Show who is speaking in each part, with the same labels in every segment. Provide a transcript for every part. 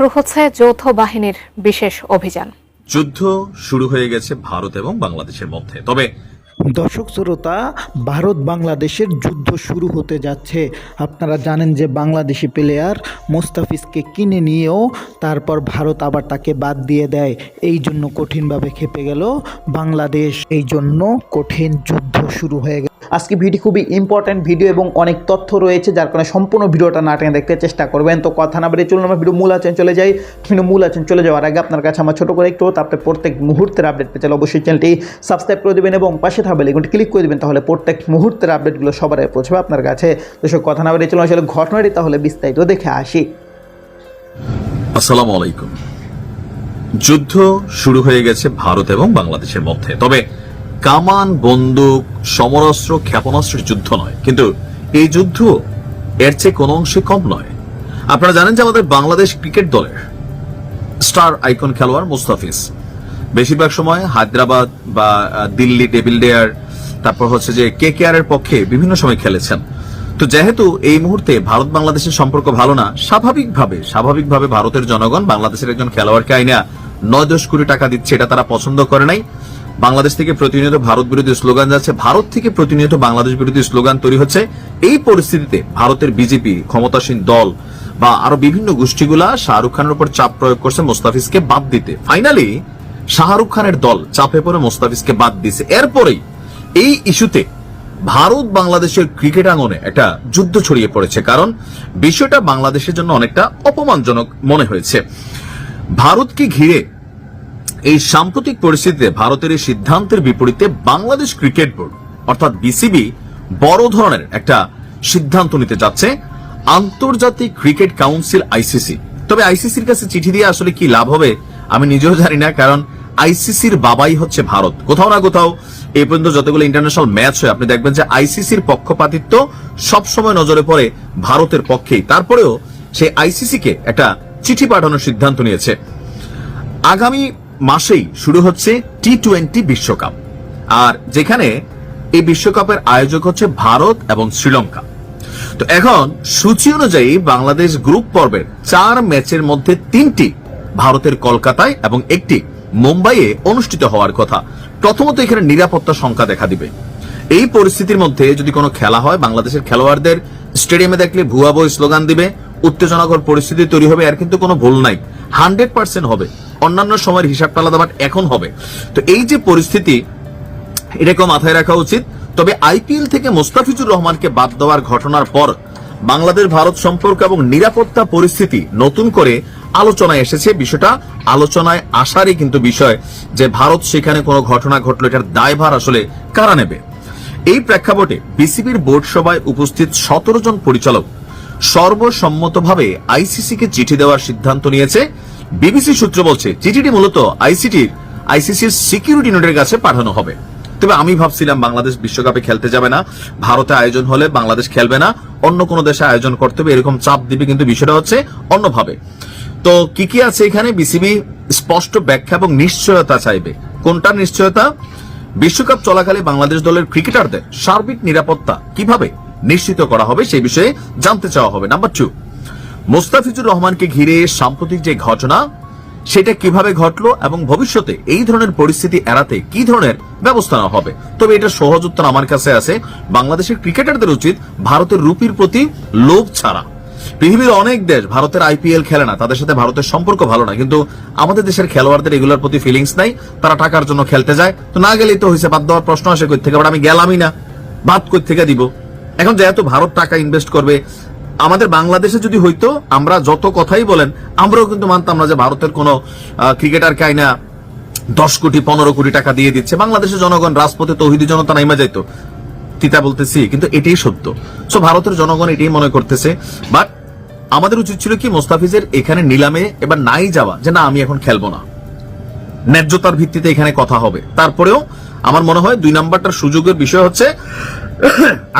Speaker 1: শুরু হচ্ছে যৌথ বাহিনীর বিশেষ অভিযান।
Speaker 2: যুদ্ধ শুরু হয়ে গেছে ভারত এবং বাংলাদেশের মধ্যে। তবে
Speaker 3: দর্শক শ্রোতা, ভারত বাংলাদেশের যুদ্ধ শুরু হতে যাচ্ছে। আপনারা জানেন যে বাংলাদেশি প্লেয়ার মোস্তাফিজকে কিনে নিয়েও তারপর ভারত আবার তাকে বাদ দিয়ে দেয়। এই জন্য কঠিনভাবে খেপে গেল বাংলাদেশ। এই জন্য কঠিন যুদ্ধ শুরু হয়ে গেল। আজকে ভিডিও খুবই ইম্পর্ট্যান্ট ভিডিও এবং অনেক তথ্য রয়েছে, যার কারণে সম্পূর্ণ ভিডিওটা না টেনে দেখতে চেষ্টা করবেন। তো কথা না বেরিয়ে চলুন, আমরা ভিডিও মূল আছেন চলে যাই। কিন্তু মূল আছেন চলে যাওয়ার আগে আপনার কাছে আমার ছোটো করে একটু আপনি প্রত্যেক মুহূর্তের আপডেট পেতে চাইলে অবশ্যই চ্যানেলটি সাবস্ক্রাইব করে দেবেন এবং পাশে থাকবে লিঙ্কটি ক্লিক করে দেবেন, তাহলে প্রত্যেক মুহূর্তের আপডেটগুলো সবার পৌঁছবে আপনার কাছে। তো সব কথা না বেরিয়ে চলুন আসলে ঘটনাটি তাহলে বিস্তারিত দেখে আসি।
Speaker 2: আসসালামু আলাইকুম। যুদ্ধ শুরু হয়ে গেছে ভারত এবং বাংলাদেশের মধ্যে। তবে কামান, বন্দুক, সমরাস্ত্র, ক্ষেপণাস্ত্রের যুদ্ধ নয়। কিন্তু এই যুদ্ধ এর চেয়ে কোনো অংশে কম নয়। আপনারা জানেন যে আমাদের বাংলাদেশ ক্রিকেট দলের স্টার আইকন খেলোয়াড় মুস্তাফিজ বেশিরভাগ সময় হায়দ্রাবাদ বা দিল্লি ডেভিল ডেয়ার তারপর হচ্ছে যে কে কে এর পক্ষে বিভিন্ন সময় খেলেছেন। তো যেহেতু এই মুহূর্তে ভারত বাংলাদেশের সম্পর্ক ভালো না, স্বাভাবিকভাবে স্বাভাবিকভাবে ভারতের জনগণ বাংলাদেশের একজন খেলোয়াড়কে আইনা নয় দশ কোটি টাকা দিচ্ছে, এটা তারা পছন্দ করে নাই। বাংলাদেশ থেকে প্রতিনিয়ত ভারত বিরোধী স্লোগান যাচ্ছে, ভারত থেকে প্রতিনিয়ত বাংলাদেশ বিরোধী স্লোগান তৈরি হচ্ছে। এই পরিস্থিতিতে ভারতের বিজেপি ক্ষমতাসীন দল বা আরও বিভিন্ন গোষ্ঠীগুলা শাহরুখ খানের উপর চাপ প্রয়োগ করছে মোস্তাফিজকে বাদ দিতে। ফাইনালি শাহরুখ খানের দল চাপে পড়ে মোস্তাফিজকে বাদ দিয়েছে। এরপরেই এই ইস্যুতে ভারত বাংলাদেশের ক্রিকেট আঙ্গনে একটা যুদ্ধ ছড়িয়ে পড়েছে, কারণ বিষয়টা বাংলাদেশের জন্য অনেকটা অপমানজনক মনে হয়েছে। ভারতকে ঘিরে এই সাম্প্রতিক পরিস্থিতিতে ভারতের এই সিদ্ধান্তের বিপরীতে বাংলাদেশ ক্রিকেট বোর্ড, অর্থাৎ বিসিবি, বড় ধরনের একটা সিদ্ধান্ত নিতে যাচ্ছে, আন্তর্জাতিক ক্রিকেট কাউন্সিল আইসিসি। তবে আইসিসির কাছে চিঠি দিয়ে আসলে কি লাভ হবে আমি নিজেও জানি না, কারণ আইসিসির বাবাই হচ্ছে ভারত। কোথাও না কোথাও এই পর্যন্ত যতগুলো ইন্টারন্যাশনাল ম্যাচ হয়, আপনি দেখবেন যে আইসিসির পক্ষপাতিত্ব সবসময় নজরে পড়ে ভারতের পক্ষেই। তারপরেও সেই আইসিসি কে একটা চিঠি পাঠানোর সিদ্ধান্ত নিয়েছে। আগামী মাসেই শুরু হচ্ছে টি টোয়েন্টি বিশ্বকাপ। আর যেখানে এই বিশ্বকাপের আয়োজক হচ্ছে ভারত এবং শ্রীলঙ্কা। তো এখন সূচি অনুযায়ী বাংলাদেশ গ্রুপ পর্বের চার ম্যাচের মধ্যে তিনটি ভারতের কলকাতায় এবং একটি মুম্বাইয়ে অনুষ্ঠিত হওয়ার কথা। প্রথমত এখানে নিরাপত্তা সংখ্যা দেখা দিবে। এই পরিস্থিতির মধ্যে যদি কোনো খেলা হয়, বাংলাদেশের খেলোয়াড়দের স্টেডিয়ামে দেখলে ভুয়া বই স্লোগান দিবে, উত্তেজনাকর পরিস্থিতি তৈরি হবে, আর কিন্তু কোনো ভুল নাই। হান্ড্রেড পার্সেন্ট হবে। অন্যান্য সময়ের হিসাবটা আলাদা বাট এখন হবে। তো এই যে পরিস্থিতি, এটাকেও মাথায় রাখা উচিত। তবে আইপিএল থেকে মোস্তাফিজুর রহমানকে বাদ দেওয়ার ঘটনার পর বাংলাদেশ ভারত সম্পর্ক এবং নিরাপত্তা পরিস্থিতি নতুন করে আলোচনায় এসেছে বিষয়টা। আলোচনায় আসারই কিন্তু বিষয় যে ভারত সেখানে কোনো ঘটনা ঘটলো, এটার দায়ভার আসলে কারা নেবে? এই প্রেক্ষাপটে বিসিবির বোর্ড সভায় উপস্থিত সতেরো জন পরিচালক সর্বসম্মতভাবে আইসিসিকে চিঠি দেওয়ার সিদ্ধান্ত নিয়েছে। বিবিসি সূত্র বলছে, চিঠিটি মূলত আইসিটির, আইসিসির সিকিউরিটি নোটের কাছে পাঠানো হবে। তবে আমি ভাবছিলাম বাংলাদেশ বিশ্বকাপে খেলতে যাবে না, ভারতে আয়োজন হলে বাংলাদেশ খেলবে না, অন্য কোনো দেশে আয়োজন করতে হবে, এরকম চাপ দিবে কিন্তু বিষয়টা হচ্ছে অন্যভাবে। তো কি কি আছে এখানে? বিসিবি স্পষ্ট ব্যাখ্যা এবং নিশ্চয়তা চাইবে। কোনটা নিশ্চয়তা? বিশ্বকাপ চলাকালে বাংলাদেশ দলের ক্রিকেটারদের সার্বিক নিরাপত্তা কীভাবে নিশ্চিত করা হবে সেই বিষয়ে জানতে চাওয়া হবে। নাম্বার টু মোস্তাফিজুর রহমানকে ঘিরে সাম্প্রতিক যে ঘটনা, সেটা কীভাবে ঘটলো এবং ভবিষ্যতে এই ধরনের পরিস্থিতি এড়াতে কি ধরনের ব্যবস্থা নেওয়া হবে? তবে এটা সহজ উত্তর আমার কাছে আছে। বাংলাদেশের ক্রিকেটারদের উচিত ভারতের রুপির প্রতি লোভ ছাড়া। পৃথিবীর অনেক দেশ ভারতের আইপিএল খেলে না, তাদের সাথে ভারতের সম্পর্ক ভালো না। কিন্তু আমাদের দেশের খেলোয়াড়দের এগুলোর প্রতি ফিলিংস নাই, তারা টাকার জন্য খেলতে যায়। তো না গেলেই তো হয়েছে বাদ দেওয়ার প্রশ্ন আসে কই থেকে, বাট আমি গেলামই না। বাদ কই থেকে দিব। এখন যেহেতু ভারত টাকা ইনভেস্ট করবে, আমাদের বাংলাদেশে যদি হইতো, আমরা যত কথাই বলেন, আমরাও কিন্তু মানতাম না যে ভারতের কোন ক্রিকেটার কাইনা দশ কোটি, পনেরো কোটি টাকা দিয়ে দিচ্ছে। বাংলাদেশের জনগণ, রাজপথে তৌহিদি জনতা নাইমা যাইতো। তিতা বলতেছি, কিন্তু এটাই সত্য। সো ভারতের জনগণ এটাই মনে করতেছে বাট আমাদের উচিত ছিল কি মোস্তাফিজের এখানে নিলামে এবার নাই যাওয়া যে না, আমি এখন খেলব না। ন্যায্যতার ভিত্তিতে এখানে কথা হবে। তারপরেও আমার মনে হয় দুই নাম্বারটার সুযোগের বিষয় হচ্ছে,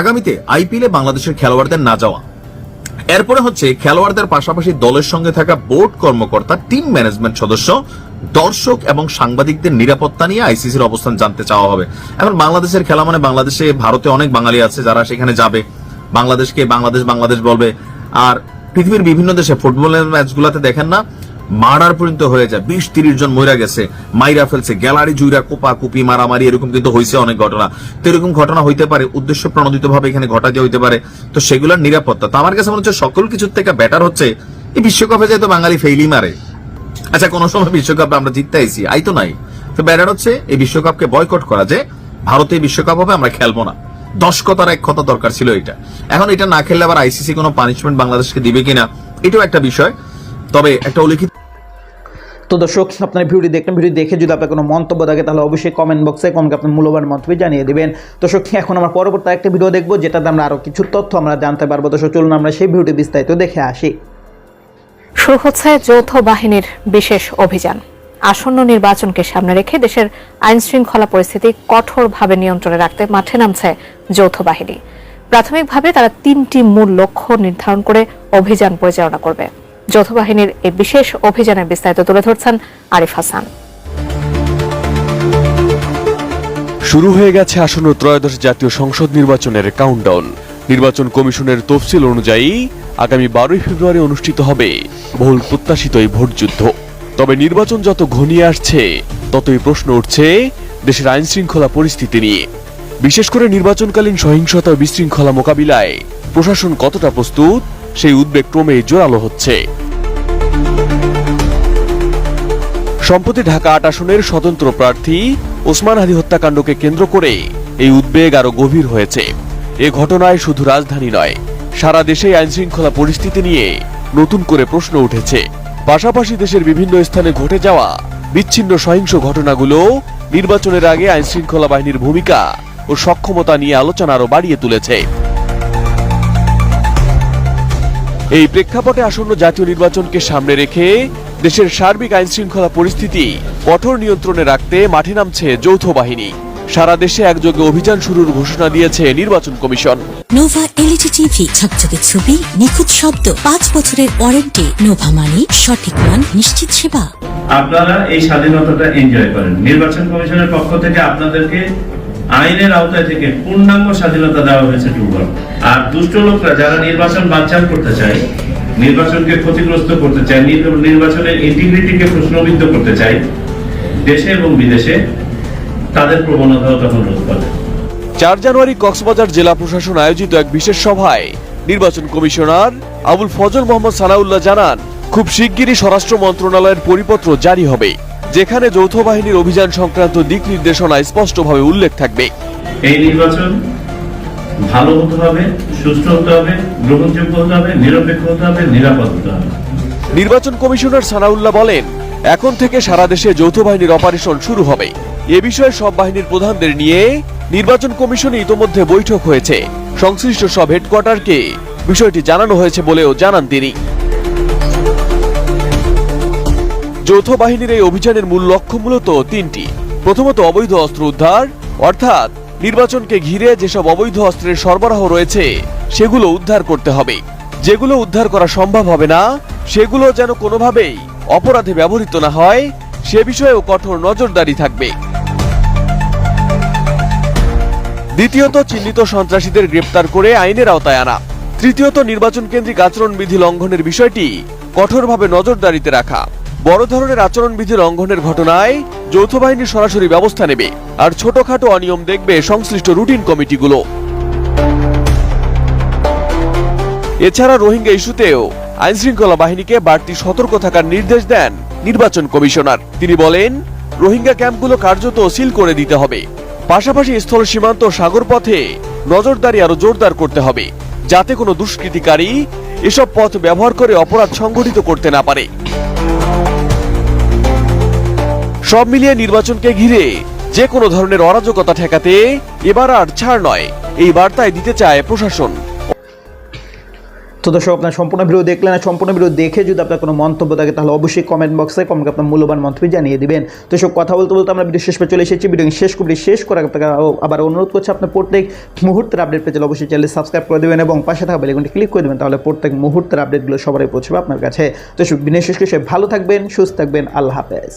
Speaker 2: আগামীতে আইপিএলে বাংলাদেশের খেলোয়াড়দের না যাওয়া। এরপরে হচ্ছে খেলোয়াড়দের পাশাপাশি দলের সঙ্গে থাকা বোর্ড কর্মকর্তা, টিম ম্যানেজমেন্ট সদস্য, দর্শক এবং সাংবাদিকদের নিরাপত্তা নিয়ে আইসিসির অবস্থান জানতে চাওয়া হবে। এখন বাংলাদেশের খেলা মানে বাংলাদেশে, ভারতে অনেক বাঙালি আছে যারা সেখানে যাবে। বাংলাদেশকে বাংলাদেশ বাংলাদেশ বলবে। আর পৃথিবীর বিভিন্ন দেশে ফুটবলের ম্যাচগুলোতে দেখেন না মার্ডার পর্যন্ত হয়ে যায়। বিশ তিরিশ জন মহিলা গেছে, মাইরা ফেলছে, গ্যালারি জুইরা কোপা কুপি মারামারি, এরকম কিন্তু হয়েছে অনেক ঘটনা। তো এরকম ঘটনা হইতে পারে, উদ্দেশ্য প্রণোদিত ভাবে এখানে ঘটাতে হইতে পারে। তো সেগুলোর নিরাপত্তা। তো আমার কাছে মনে হচ্ছে সকল কিছুর থেকে বেটার হচ্ছে, এই বিশ্বকাপে যেহেতু বাঙালি ফেইলি মারে। আচ্ছা কোন সময় বিশ্বকাপে আমরা জিততে আইছি, আই তো নাই। তো ব্যাটার হচ্ছে, এই বিশ্বকাপকে বয়কট করা যে, ভারতে বিশ্বকাপ হবে, আমরা খেলব না। দশ কথার এক কথা দরকার ছিল এটা। এখন এটা না খেললে আবার আইসিসি কোনো পানিশমেন্ট বাংলাদেশকে দিবে কিনা এটাও একটা বিষয়। তবে একটা উল্লেখিত
Speaker 3: তো দর্শক আপনার ভিডিওটি দেখলেন ভিডিও দেখে যদি আপনার কোনো মন্তব্য থাকে তাহলে অবশ্যই কমেন্ট বক্সে কমকে আপনার মূল্যবান মন্তব্য জানিয়ে দিবেন। দর্শক এখন আমরা পরবর্তী একটা ভিডিও দেখব যেটাতে আমরা আরও কিছু তথ্য আমরা জানতে পারব। দর্শক চলুন আমরা সেই ভিডিওটি বিস্তারিত দেখে আসি।
Speaker 1: শুরু হচ্ছে যৌথ বাহিনীর বিশেষ অভিযান। আসন্ন নির্বাচনকে সামনে রেখে দেশের আইন শৃঙ্খলা পরিস্থিতি কঠোরভাবে নিয়ন্ত্রণে রাখতে মাঠে নামছে যৌথ বাহিনী। প্রাথমিকভাবে তারা তিনটি মূল লক্ষ্য নির্ধারণ করে অভিযান পরিচালনা করবে। যৌথ বাহিনীর এই বিশেষ অভিযানের বিস্তারিত তুলে ধরছেন আরিফ হাসান।
Speaker 4: শুরু হয়ে গেছে আসন্ন ত্রয়োদশ জাতীয় সংসদ নির্বাচনের কাউন্টডাউন নির্বাচন কমিশনের তফসিল অনুযায়ী আগামী বারোই ফেব্রুয়ারি অনুষ্ঠিত হবে বহুল প্রত্যাশিত এই ভোটযুদ্ধ। তবে নির্বাচন যত ঘনিয়ে আসছে, ততই প্রশ্ন উঠছে দেশের আইন শৃঙ্খলা পরিস্থিতি নিয়ে। বিশেষ করে নির্বাচনকালীন সহিংসতা বিশৃঙ্খলা মোকাবিলায় প্রশাসন কতটা প্রস্তুত, সেই উদ্বেগ ক্রমেই জোরালো হচ্ছে। সম্প্রতি ঢাকা আট আসনের স্বতন্ত্র প্রার্থী ওসমান হাদি হত্যাকাণ্ডকে কেন্দ্র করে এই উদ্বেগ আরও গভীর হয়েছে। এ ঘটনায় শুধু রাজধানী নয়, সারা দেশে আইন শৃঙ্খলা পরিস্থিতি নিয়ে নতুন করে প্রশ্ন উঠেছে। পাশাপাশি দেশের বিভিন্ন স্থানে ঘটে যাওয়া বিচ্ছিন্ন সহিংস ঘটনাগুলো নির্বাচনের আগে আইন শৃঙ্খলা বাহিনীর ভূমিকা ও সক্ষমতা নিয়ে আলোচনা আরও বাড়িয়ে তুলেছে। এই প্রেক্ষাপটে আসন্ন জাতীয় নির্বাচনকে সামনে রেখে দেশের সার্বিক আইন শৃঙ্খলা পরিস্থিতি কঠোর নিয়ন্ত্রণে রাখতে মাঠে নামছে যৌথ বাহিনী। সারা দেশে একযোগে অভিযান শুরুর ঘোষণা দিয়েছে নির্বাচন কমিশন।
Speaker 5: নোভা এলইডি টিভি ঝকঝকে ছবি নিখুঁত শব্দ পাঁচ বছরের ওয়ারেন্টি। নোভা মানি সঠিক মান নিশ্চিত সেবা।
Speaker 6: আপনারা এই স্বাধীনতাটা এনজয় করেন। নির্বাচন কমিশনের পক্ষ থেকে আপনাদেরকে আইনের আওতায় থেকে পূর্ণাঙ্গ স্বাধীনতা দেওয়া হয়েছে দুবার আর দুষ্ট লোকরা যারা নির্বাচন বানচাল করতে চায় নির্বাচনকে ক্ষতিগ্রস্ত করতে চায় নির্বাচনের ইন্টিগ্রিটিকে প্রশ্নবিদ্ধ করতে চায় দেশে এবং বিদেশে তাদের প্রবণতাও তখন রোধ করে।
Speaker 4: চার জানুয়ারি কক্সবাজার জেলা প্রশাসন আয়োজিত এক বিশেষ সভায় নির্বাচন কমিশনার আবুল ফজল মোহাম্মদ সানাউল্লাহ জানান খুব শিগগিরই স্বরাষ্ট্র মন্ত্রণালয়ের পরিপত্র জারি হবে যেখানে যৌথ বাহিনীর অভিযান সংক্রান্ত দিক নির্দেশনা স্পষ্টভাবে উল্লেখ থাকবে।
Speaker 6: এই নির্বাচন ভালো হতে হবে সুষ্ঠু হতে হবে গ্রহণযোগ্য হতে হবে নিরপেক্ষ হতে হবে নিরাপদ হতে হবে।
Speaker 4: নির্বাচন কমিশনার সানাউল্লাহ বলেন এখন থেকে সারা দেশে যৌথ বাহিনীর অপারেশন শুরু হবে। এ বিষয়ে সব বাহিনীর প্রধানদের নিয়ে নির্বাচন কমিশনে ইতোমধ্যে বৈঠক হয়েছে। সংশ্লিষ্ট সব হেডকোয়ার্টারকে বিষয়টি জানানো হয়েছে বলেও জানান তিনি। যৌথ বাহিনীর এই অভিযানের মূল লক্ষ্য মূলত তিনটি। প্রথমত, অবৈধ অস্ত্র উদ্ধার, অর্থাৎ নির্বাচনকে ঘিরে যেসব অবৈধ অস্ত্রের সরবরাহ রয়েছে, সেগুলো উদ্ধার করতে হবে। যেগুলো উদ্ধার করা সম্ভব হবে না, সেগুলো যেন কোনোভাবেই অপরাধে ব্যবহৃত না হয়, সে বিষয়েও কঠোর নজরদারি থাকবে। দ্বিতীয়ত চিহ্নিত সন্ত্রাসীদের গ্রেপ্তার করে আইনের আওতায় আনা। তৃতীয়ত নির্বাচন কেন্দ্রিক আচরণবিধি লঙ্ঘনের বিষয়টি কঠোরভাবে নজরদারিতে রাখা। বড় ধরনের আচরণবিধি লঙ্ঘনের ঘটনায় যৌথ বাহিনী সরাসরি ব্যবস্থা নেবে আর ছোটখাটো অনিয়ম দেখবে সংশ্লিষ্ট রুটিন কমিটিগুলো। এছাড়া রোহিঙ্গা ইস্যুতেও আইন শৃঙ্খলা বাহিনীকে বাড়তি সতর্ক থাকার নির্দেশ দেন নির্বাচন কমিশনার। তিনি বলেন, রোহিঙ্গা ক্যাম্পগুলো কার্যত সিল করে দিতে হবে। পাশাপাশি স্থল সীমান্ত সাগর পথে নজরদারি আরও জোরদার করতে হবে, যাতে কোনো দুষ্কৃতিকারী এসব পথ ব্যবহার করে অপরাধ সংঘটিত করতে না পারে। সব মিলিয়ে নির্বাচনকে ঘিরে যে কোনো ধরনের অরাজকতা ঠেকাতে এবার আর ছাড় নয়। এই বার্তায় দিতে চায় প্রশাসন।
Speaker 3: তো দর্শক, আপনার সম্পূর্ণ ভিডিও দেখলেন আর সম্পূর্ণ ভিডিও দেখে যদি আপনার কোনো মন্তব্য থাকে, তাহলে অবশ্যই কমেন্ট বক্সে কমকে আপনার মূল্যবান মন্তব্য জানিয়ে দিবেন। তো সব কথা বলতে বলতে আমরা ভিডিও শেষ পে চলে এসেছি। ভিডিও শেষ করে শেষ করে আপনাকে আবার অনুরোধ করছি, আপনার প্রত্যেক মুহূর্তের আপডেট পেতে অবশ্যই চ্যানেল সাবস্ক্রাইব করে দেবেন এবং পাশে থাকা বেলেগুনটি ক্লিক করে দেবেন, তাহলে প্রত্যেক মুহূর্তের আপডেটগুলো সবারই পৌঁছবে আপনার কাছে। তো সব বিশেষ করে ভালো থাকবেন, সুস্থ থাকবেন, আল্লাহ হাফেজ।